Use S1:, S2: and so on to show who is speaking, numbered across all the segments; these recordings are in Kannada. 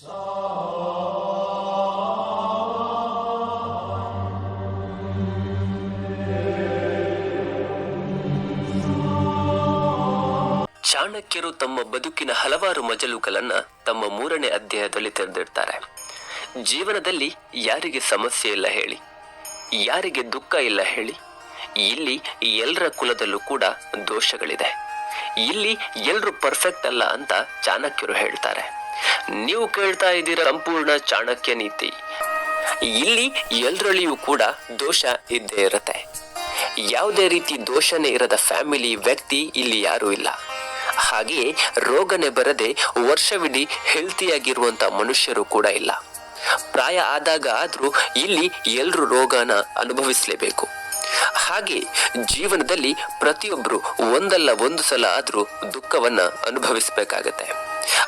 S1: ಚಾಣಕ್ಯರು ತಮ್ಮ ಬದುಕಿನ ಹಲವಾರು ಮಜಲುಗಳನ್ನ ತಮ್ಮ ಮೂರನೇ ಅಧ್ಯಾಯದಲ್ಲಿ ತೆರೆದಿರ್ತಾರೆ ಜೀವನದಲ್ಲಿ ಯಾರಿಗೆ ಸಮಸ್ಯೆ ಇಲ್ಲ ಹೇಳಿ, ಯಾರಿಗೆ ದುಃಖ ಇಲ್ಲ ಹೇಳಿ, ಇಲ್ಲಿ ಎಲ್ಲರ ಕುಲದಲ್ಲೂ ಕೂಡ ದೋಷಗಳಿದೆ. ಇಲ್ಲಿ ಎಲ್ರು ಪರ್ಫೆಕ್ಟ್ ಅಲ್ಲ ಅಂತ ಚಾಣಕ್ಯರು ಹೇಳ್ತಾರೆ. ನೀವು ಕೇಳ್ತಾ ಇದ್ದೀರ ಸಂಪೂರ್ಣ ಚಾಣಕ್ಯ ನೀತಿ. ಇಲ್ಲಿ ಎಲ್ರಲ್ಲಿಯೂ ಕೂಡ ದೋಷ ಇದ್ದೇ ಇರುತ್ತೆ. ಯಾವುದೇ ರೀತಿ ದೋಷನೇ ಇರದ ಫ್ಯಾಮಿಲಿ ವ್ಯಕ್ತಿ ಇಲ್ಲಿ ಯಾರೂ ಇಲ್ಲ. ಹಾಗೆಯೇ ರೋಗನೆ ಬರದೆ ವರ್ಷವಿಡೀ ಹೆಲ್ತಿಯಾಗಿರುವಂತ ಮನುಷ್ಯರು ಕೂಡ ಇಲ್ಲ. ಪ್ರಾಯ ಆದಾಗ ಆದ್ರೂ ಇಲ್ಲಿ ಎಲ್ರು ರೋಗನ ಅನುಭವಿಸಲೇಬೇಕು. ಹಾಗೆ ಜೀವನದಲ್ಲಿ ಪ್ರತಿಯೊಬ್ಬರು ಒಂದಲ್ಲ ಒಂದು ಸಲ ಆದ್ರೂ ದುಃಖವನ್ನ ಅನುಭವಿಸಬೇಕಾಗತ್ತೆ.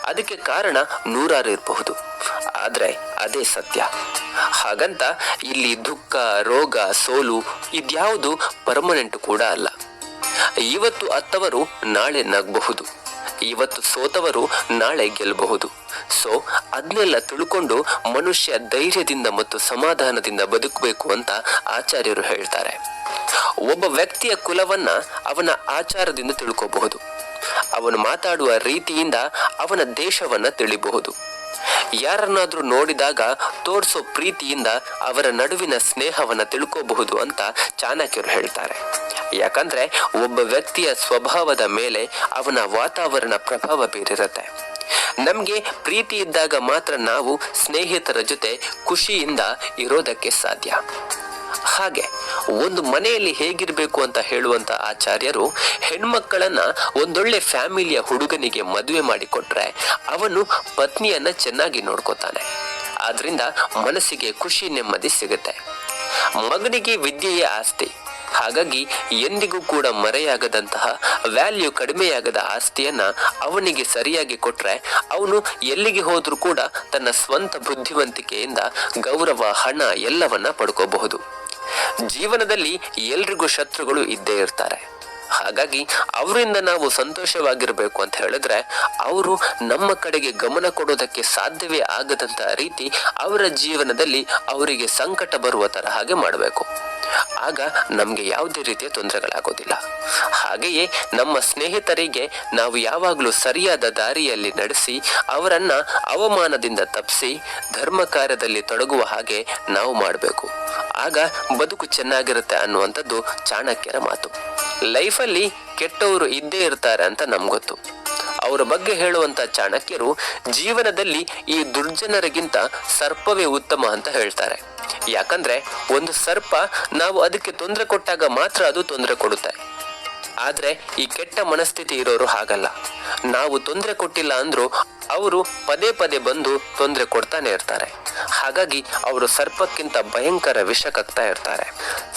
S1: ಅದಕ್ಕೆ ಕಾರಣ ನೂರಾರು ಇರಬಹುದು. ಆದರೆ ಅದೇ ಸತ್ಯ. ಹಾಗಂತ ಇಲ್ಲಿ ದುಃಖ, ರೋಗ, ಸೋಲು ಇದ್ಯಾವುದು ಪರ್ಮನೆಂಟ್ ಕೂಡ ಅಲ್ಲ. ಇವತ್ತು ಅತ್ತವರು ನಾಳೆ ನಗಬಹುದು. ಇವತ್ತು ಸೋತವರು ನಾಳೆ ಗೆಲ್ಲಬಹುದು ಸೊ ಅದನ್ನೆಲ್ಲ ತಿಳ್ಕೊಂಡು ಮನುಷ್ಯ ಧೈರ್ಯದಿಂದ ಮತ್ತು ಸಮಾಧಾನದಿಂದ ಬದುಕಬೇಕು ಅಂತ ಆಚಾರ್ಯರು ಹೇಳ್ತಾರೆ. ಒಬ್ಬ ವ್ಯಕ್ತಿಯ ಕುಲವನ್ನ ಅವನ ಆಚಾರದಿಂದ ತಿಳ್ಕೋಬಹುದು. ಅವನು ಮಾತಾಡುವ ರೀತಿಯಿಂದ ಅವನ ದೇಶವನ್ನ ತಿಳಿಬಹುದು. ಯಾರನ್ನಾದ್ರೂ ನೋಡಿದಾಗ ತೋರಿಸೋ ಪ್ರೀತಿಯಿಂದ ಅವರ ನಡುವಿನ ಸ್ನೇಹವನ್ನ ತಿಳ್ಕೋಬಹುದು ಅಂತ ಚಾಣಕ್ಯರು ಹೇಳ್ತಾರೆ. ಯಾಕಂದ್ರೆ ಒಬ್ಬ ವ್ಯಕ್ತಿಯ ಸ್ವಭಾವದ ಮೇಲೆ ಅವನ ವಾತಾವರಣ ಪ್ರಭಾವ ಬೀರಿರುತ್ತೆ. ನಮ್ಗೆ ಪ್ರೀತಿ ಇದ್ದಾಗ ಮಾತ್ರ ನಾವು ಸ್ನೇಹಿತರ ಜೊತೆ ಖುಷಿಯಿಂದ ಇರೋದಕ್ಕೆ ಸಾಧ್ಯ. ಹಾಗೆ ಒಂದು ಮನೆಯಲ್ಲಿ ಹೇಗಿರ್ಬೇಕು ಅಂತ ಹೇಳುವಂತ ಆಚಾರ್ಯರು ಹೆಣ್ಮಕ್ಕಳನ್ನ ಒಂದೊಳ್ಳೆ ಫ್ಯಾಮಿಲಿಯ ಹುಡುಗನಿಗೆ ಮದುವೆ ಮಾಡಿಕೊಟ್ರೆ ಅವನು ಪತ್ನಿಯನ್ನ ಚೆನ್ನಾಗಿ ನೋಡ್ಕೋತಾನೆ. ಆದ್ರಿಂದ ಮನಸ್ಸಿಗೆ ಖುಷಿ ನೆಮ್ಮದಿ ಸಿಗುತ್ತೆ. ಮಗನಿಗೆ ವಿದ್ಯೆಯೇ ಆಸ್ತಿ. ಹಾಗಾಗಿ ಎಂದಿಗೂ ಕೂಡ ಮರೆಯಾಗದಂತಹ ವ್ಯಾಲ್ಯೂ ಕಡಿಮೆಯಾಗದ ಆಸ್ತಿಯನ್ನ ಅವನಿಗೆ ಸರಿಯಾಗಿ ಕೊಟ್ರೆ ಅವನು ಎಲ್ಲಿಗೆ ಹೋದ್ರೂ ಕೂಡ ತನ್ನ ಸ್ವಂತ ಬುದ್ಧಿವಂತಿಕೆಯಿಂದ ಗೌರವ, ಹಣ ಎಲ್ಲವನ್ನ ಪಡ್ಕೋಬಹುದು. ಜೀವನದಲ್ಲಿ ಎಲ್ರಿಗೂ ಶತ್ರುಗಳು ಇದ್ದೇ ಇರ್ತಾರೆ. ಹಾಗಾಗಿ ಅವರಿಂದ ನಾವು ಸಂತೋಷವಾಗಿರಬೇಕು ಅಂತ ಹೇಳಿದ್ರೆ ಅವರು ನಮ್ಮ ಕಡೆಗೆ ಗಮನ ಕೊಡೋದಕ್ಕೆ ಸಾಧ್ಯವೇ ಆಗದಂತ ರೀತಿ ಅವರ ಜೀವನದಲ್ಲಿ ಅವರಿಗೆ ಸಂಕಟ ಬರುವ ತರ ಹಾಗೆ ಮಾಡಬೇಕು. ಆಗ ನಮಗೆ ಯಾವುದೇ ರೀತಿಯ ತೊಂದರೆಗಳಾಗೋದಿಲ್ಲ. ಹಾಗೆಯೇ ನಮ್ಮ ಸ್ನೇಹಿತರಿಗೆ ನಾವು ಯಾವಾಗಲೂ ಸರಿಯಾದ ದಾರಿಯಲ್ಲಿ ನಡೆಸಿ ಅವರನ್ನ ಅವಮಾನದಿಂದ ತಪ್ಪಿಸಿ ಧರ್ಮ ಕಾರ್ಯದಲ್ಲಿ ತೊಡಗುವ ಹಾಗೆ ನಾವು ಮಾಡಬೇಕು. ಆಗ ಬದುಕು ಚೆನ್ನಾಗಿರುತ್ತೆ ಅನ್ನುವಂಥದ್ದು ಚಾಣಕ್ಯರ ಮಾತು. ಲೈಫಲ್ಲಿ ಕೆಟ್ಟವರು ಇದ್ದೇ ಇರ್ತಾರೆ ಅಂತ ನಮ್ಗೊತ್ತು ಅವರ ಬಗ್ಗೆ ಹೇಳುವಂತ ಚಾಣಕ್ಯರು ಜೀವನದಲ್ಲಿ ಈ ದುರ್ಜನರಿಗಿಂತ ಸರ್ಪವೇ ಉತ್ತಮ ಅಂತ ಹೇಳ್ತಾರೆ. ಯಾಕಂದ್ರೆ ಒಂದು ಸರ್ಪ ನಾವು ಅದಕ್ಕೆ ತೊಂದರೆ ಕೊಟ್ಟಾಗ ಮಾತ್ರ ಅದು ತೊಂದರೆ ಕೊಡುತ್ತೆ. ಆದ್ರೆ ಈ ಕೆಟ್ಟ ಮನಸ್ಥಿತಿ ಇರೋರು ಹಾಗಲ್ಲ. ನಾವು ತೊಂದರೆ ಕೊಟ್ಟಿಲ್ಲ ಅಂದ್ರೂ ಅವರು ಪದೇ ಪದೇ ಬಂದು ತೊಂದರೆ ಕೊಡ್ತಾನೆ ಇರ್ತಾರೆ. ಹಾಗಾಗಿ ಅವರು ಸರ್ಪಕ್ಕಿಂತ ಭಯಂಕರ ವಿಷ ಕಕ್ತಾ ಇರ್ತಾರೆ.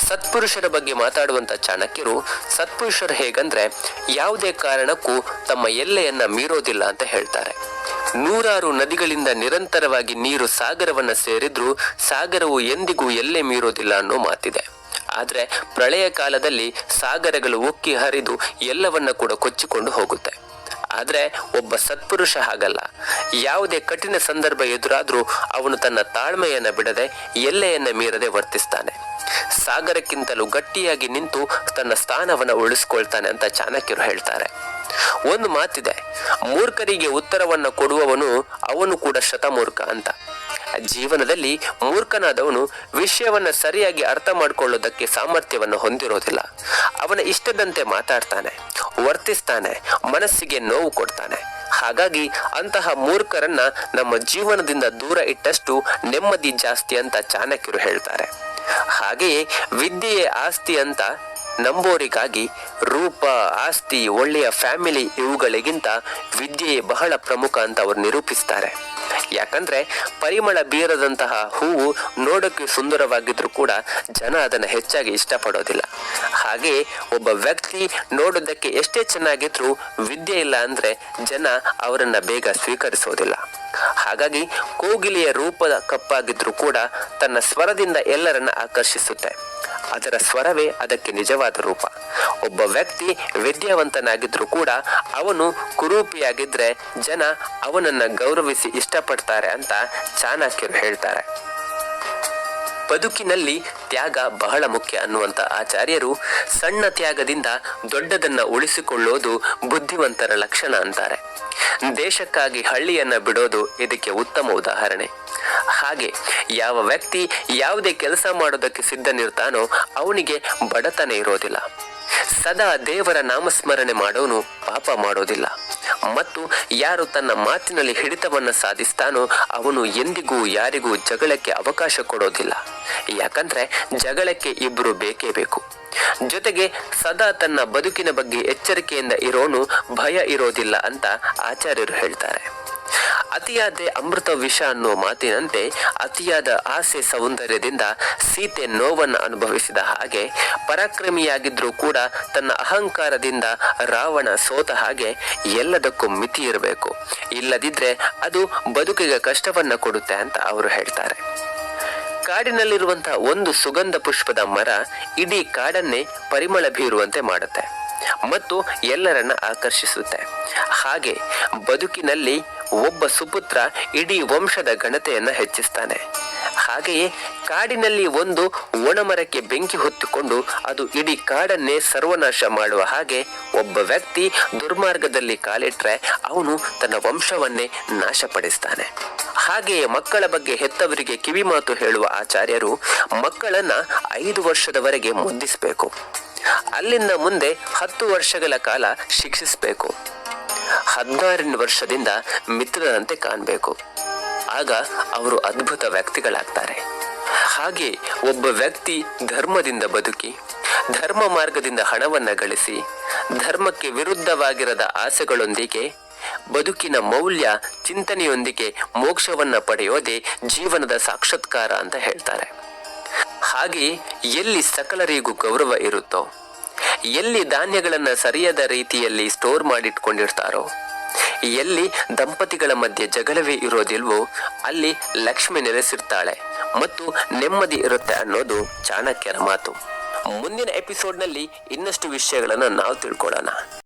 S1: ಸತ್ಪುರುಷರ ಬಗ್ಗೆ ಮಾತಾಡುವಂತ ಚಾಣಕ್ಯರು, ಸತ್ಪುರುಷರು ಹೇಗಂದ್ರೆ ಯಾವುದೇ ಕಾರಣಕ್ಕೂ ತಮ್ಮ ಎಲ್ಲೆಯನ್ನ ಮೀರೋದಿಲ್ಲ ಅಂತ ಹೇಳ್ತಾರೆ. ನೂರಾರು ನದಿಗಳಿಂದ ನಿರಂತರವಾಗಿ ನೀರು ಸಾಗರವನ್ನ ಸೇರಿದ್ರೂ ಸಾಗರವು ಎಂದಿಗೂ ಎಲ್ಲೆ ಮೀರೋದಿಲ್ಲ ಅನ್ನೋ ಮಾತಿದೆ. ಆದ್ರೆ ಪ್ರಳಯ ಕಾಲದಲ್ಲಿ ಸಾಗರಗಳು ಉಕ್ಕಿ ಹರಿದು ಎಲ್ಲವನ್ನ ಕೂಡ ಕೊಚ್ಚಿಕೊಂಡು ಹೋಗುತ್ತೆ. ಆದರೆ ಒಬ್ಬ ಸತ್ಪುರುಷ ಹಾಗಲ್ಲ. ಯಾವುದೇ ಕಠಿಣ ಸಂದರ್ಭ ಎದುರಾದರೂ ಅವನು ತನ್ನ ತಾಳ್ಮೆಯನ್ನ ಬಿಡದೆ ಎಲ್ಲೆಯನ್ನು ಮೀರದೆ ವರ್ತಿಸ್ತಾನೆ. ಸಾಗರಕ್ಕಿಂತಲೂ ಗಟ್ಟಿಯಾಗಿ ನಿಂತು ತನ್ನ ಸ್ಥಾನವನ್ನ ಉಳಿಸ್ಕೊಳ್ತಾನೆ ಅಂತ ಚಾಣಕ್ಯರು ಹೇಳ್ತಾರೆ. ಒಂದು ಮಾತಿದೆ, ಮೂರ್ಖರಿಗೆ ಉತ್ತರವನ್ನ ಕೊಡುವವನು ಅವನು ಕೂಡ ಶತಮೂರ್ಖ ಅಂತ. ಜೀವನದಲ್ಲಿ ಮೂರ್ಖನಾದವನು ವಿಷಯವನ್ನ ಸರಿಯಾಗಿ ಅರ್ಥ ಮಾಡಿಕೊಳ್ಳೋದಕ್ಕೆ ಸಾಮರ್ಥ್ಯವನ್ನು ಹೊಂದಿರೋದಿಲ್ಲ. ಅವನ ಇಷ್ಟದಂತೆ ಮಾತಾಡ್ತಾನೆ, ವರ್ತಿಸ್ತಾನೆ, ಮನಸ್ಸಿಗೆ ನೋವು ಕೊಡ್ತಾನೆ. ಹಾಗಾಗಿ ಅಂತಹ ಮೂರ್ಖರನ್ನ ನಮ್ಮ ಜೀವನದಿಂದ ದೂರ ಇಟ್ಟಷ್ಟು ನೆಮ್ಮದಿ ಜಾಸ್ತಿ ಅಂತ ಚಾಣಕ್ಯರು ಹೇಳ್ತಾರೆ. ಹಾಗೆಯೇ ವಿದ್ಯೆಯೇ ಆಸ್ತಿ ಅಂತ ನಂಬೋರಿಗಾಗಿ ರೂಪ, ಆಸ್ತಿ, ಒಳ್ಳೆಯ ಫ್ಯಾಮಿಲಿ ಇವುಗಳಿಗಿಂತ ವಿದ್ಯೆಯೇ ಬಹಳ ಪ್ರಮುಖ ಅಂತ ಅವರು ನಿರೂಪಿಸ್ತಾರೆ. ಯಾಕಂದ್ರೆ ಪರಿಮಳ ಬೀರದಂತಹ ಹೂವು ನೋಡಕ್ಕೆ ಸುಂದರವಾಗಿದ್ರು ಕೂಡ ಜನ ಅದನ್ನು ಹೆಚ್ಚಾಗಿ ಇಷ್ಟಪಡೋದಿಲ್ಲ. ಹಾಗೆ ಒಬ್ಬ ವ್ಯಕ್ತಿ ನೋಡೋದಕ್ಕೆ ಎಷ್ಟೇ ಚೆನ್ನಾಗಿದ್ರು ವಿದ್ಯೆ ಇಲ್ಲ ಅಂದ್ರೆ ಜನ ಅವರನ್ನ ಬೇಗ ಸ್ವೀಕರಿಸೋದಿಲ್ಲ. ಹಾಗಾಗಿ ಕೋಗಿಲೆಯ ರೂಪದ ಕಪ್ಪಾಗಿದ್ರು ಕೂಡ ತನ್ನ ಸ್ವರದಿಂದ ಎಲ್ಲರನ್ನ ಆಕರ್ಷಿಸುತ್ತೆ. ಅದರ ಸ್ವರವೇ ಅದಕ್ಕೆ ನಿಜವಾದ ರೂಪ. ಒಬ್ಬ ವ್ಯಕ್ತಿ ವಿದ್ಯಾವಂತನಾಗಿದ್ರೂ ಕೂಡ ಅವನು ಕುರೂಪಿಯಾಗಿದ್ರೆ ಜನ ಅವನನ್ನ ಗೌರವಿಸಿ ಇಷ್ಟಪಡ್ತಾರೆ ಅಂತ ಚಾಣಕ್ಯರು ಹೇಳ್ತಾರೆ. ಬದುಕಿನಲ್ಲಿ ತ್ಯಾಗ ಬಹಳ ಮುಖ್ಯ ಅನ್ನುವಂತ ಆಚಾರ್ಯರು ಸಣ್ಣ ತ್ಯಾಗದಿಂದ ದೊಡ್ಡದನ್ನ ಉಳಿಸಿಕೊಳ್ಳೋದು ಬುದ್ಧಿವಂತರ ಲಕ್ಷಣ ಅಂತಾರೆ. ದೇಶಕ್ಕಾಗಿ ಹಳ್ಳಿಯನ್ನ ಬಿಡೋದು ಇದಕ್ಕೆ ಉತ್ತಮ ಉದಾಹರಣೆ. ಹಾಗೆ ಯಾವ ವ್ಯಕ್ತಿ ಯಾವುದೇ ಕೆಲಸ ಮಾಡೋದಕ್ಕೆ ಸಿದ್ಧನಿರ್ತಾನೋ ಅವನಿಗೆ ಬಡತನ ಇರೋದಿಲ್ಲ. ಸದಾ ದೇವರ ನಾಮಸ್ಮರಣೆ ಮಾಡೋನು ಪಾಪ ಮಾಡೋದಿಲ್ಲ. ಮತ್ತು ಯಾರು ತನ್ನ ಮಾತಿನಲ್ಲಿ ಹಿಡಿತವನ್ನ ಸಾಧಿಸ್ತಾನೋ ಅವನು ಎಂದಿಗೂ ಯಾರಿಗೂ ಜಗಳಕ್ಕೆ ಅವಕಾಶ ಕೊಡೋದಿಲ್ಲ. ಯಾಕಂದ್ರೆ ಜಗಳಕ್ಕೆ ಇಬ್ರು ಬೇಕೇ ಬೇಕು. ಜೊತೆಗೆ ಸದಾ ತನ್ನ ಬದುಕಿನ ಬಗ್ಗೆ ಎಚ್ಚರಿಕೆಯಿಂದ ಇರೋನು ಭಯ ಇರೋದಿಲ್ಲ ಅಂತ ಆಚಾರ್ಯರು ಹೇಳ್ತಾರೆ. ಅತಿಯಾದ ಅಮೃತ ವಿಷ ಅನ್ನೋ ಮಾತಿನಂತೆ, ಅತಿಯಾದ ಆಸೆ ಸೌಂದರ್ಯದಿಂದ ಸೀತೆ ನೋವನ್ನು ಅನುಭವಿಸಿದ ಹಾಗೆ, ಪರಾಕ್ರಮಿಯಾಗಿದ್ರೂ ಕೂಡ ತನ್ನ ಅಹಂಕಾರದಿಂದ ರಾವಣ ಸೋತ ಹಾಗೆ ಎಲ್ಲದಕ್ಕೂ ಮಿತಿ ಇರಬೇಕು. ಇಲ್ಲದಿದ್ರೆ ಅದು ಬದುಕಿಗೆ ಕಷ್ಟವನ್ನ ಕೊಡುತ್ತೆ ಅಂತ ಅವರು ಹೇಳ್ತಾರೆ. ಕಾಡಿನಲ್ಲಿರುವಂತಹ ಒಂದು ಸುಗಂಧ ಪುಷ್ಪದ ಮರ ಇಡೀ ಕಾಡನ್ನೇ ಪರಿಮಳ ಬೀರುವಂತೆ ಮಾಡುತ್ತೆ. ಮತ್ತು ಎಲ್ಲರನ್ನ ಆಕರ್ಷಿಸುತ್ತೆ. ಹಾಗೆ ಬದುಕಿನಲ್ಲಿ ಒಬ್ಬ ಸುಪುತ್ರ ಇಡೀ ವಂಶದ ಘನತೆಯನ್ನ ಹೆಚ್ಚಿಸ್ತಾನೆ. ಹಾಗೆಯೇ ಕಾಡಿನಲ್ಲಿ ಒಂದು ಒಣಮರಕ್ಕೆ ಬೆಂಕಿ ಹೊತ್ತುಕೊಂಡು ಅದು ಇಡೀ ಕಾಡನ್ನೇ ಸರ್ವನಾಶ ಮಾಡುವ ಹಾಗೆ ಒಬ್ಬ ವ್ಯಕ್ತಿ ದುರ್ಮಾರ್ಗದಲ್ಲಿ ಕಾಲಿಟ್ರೆ ಅವನು ತನ್ನ ವಂಶವನ್ನೇ ನಾಶಪಡಿಸ್ತಾನೆ. ಹಾಗೆಯೇ ಮಕ್ಕಳ ಬಗ್ಗೆ ಹೆತ್ತವರಿಗೆ ಕಿವಿಮಾತು ಹೇಳುವ ಆಚಾರ್ಯರು ಮಕ್ಕಳನ್ನ ಐದು ವರ್ಷದವರೆಗೆ ಮುದ್ದಿಸಬೇಕು ಅಲ್ಲಿಂದ ಮುಂದೆ ಹತ್ತು ವರ್ಷಗಳ ಕಾಲ ಶಿಕ್ಷಿಸಬೇಕು. ಹದಿನಾರನೇ ವರ್ಷದಿಂದ ಮಿತ್ರರಂತೆ ಕಾಣಬೇಕು. ಆಗ ಅವರು ಅದ್ಭುತ ವ್ಯಕ್ತಿಗಳಾಗ್ತಾರೆ. ಹಾಗೆ ಒಬ್ಬ ವ್ಯಕ್ತಿ ಧರ್ಮದಿಂದ ಬದುಕಿ, ಧರ್ಮ ಮಾರ್ಗದಿಂದ ಹಣವನ್ನ ಗಳಿಸಿ, ಧರ್ಮಕ್ಕೆ ವಿರುದ್ಧವಾಗಿರದ ಆಸೆಗಳೊಂದಿಗೆ, ಬದುಕಿನ ಮೌಲ್ಯ, ಚಿಂತನೆಯೊಂದಿಗೆ ಮೋಕ್ಷವನ್ನ ಪಡೆಯೋದೇ ಜೀವನದ ಸಾಕ್ಷಾತ್ಕಾರ ಅಂತ ಹೇಳ್ತಾರೆ. ಹಾಗೆ ಎಲ್ಲಿ ಸಕಲರಿಗೂ ಗೌರವ ಇರುತ್ತೋ, ಎಲ್ಲಿ ಧಾನ್ಯಗಳನ್ನ ಸರಿಯಾದ ರೀತಿಯಲ್ಲಿ ಸ್ಟೋರ್ ಮಾಡಿಟ್ಕೊಂಡಿರ್ತಾರೋ, ಎಲ್ಲಿ ದಂಪತಿಗಳ ಮಧ್ಯೆ ಜಗಳವೇ ಇರೋದಿಲ್ವೋ, ಅಲ್ಲಿ ಲಕ್ಷ್ಮಿ ನೆಲೆಸಿರ್ತಾಳೆ ಮತ್ತು ನೆಮ್ಮದಿ ಇರುತ್ತೆ ಅನ್ನೋದು ಚಾಣಕ್ಯರ ಮಾತು. ಮುಂದಿನ ಎಪಿಸೋಡ್ನಲ್ಲಿ ಇನ್ನಷ್ಟು ವಿಷಯಗಳನ್ನು ನಾವು ತಿಳ್ಕೊಳ್ಳೋಣ.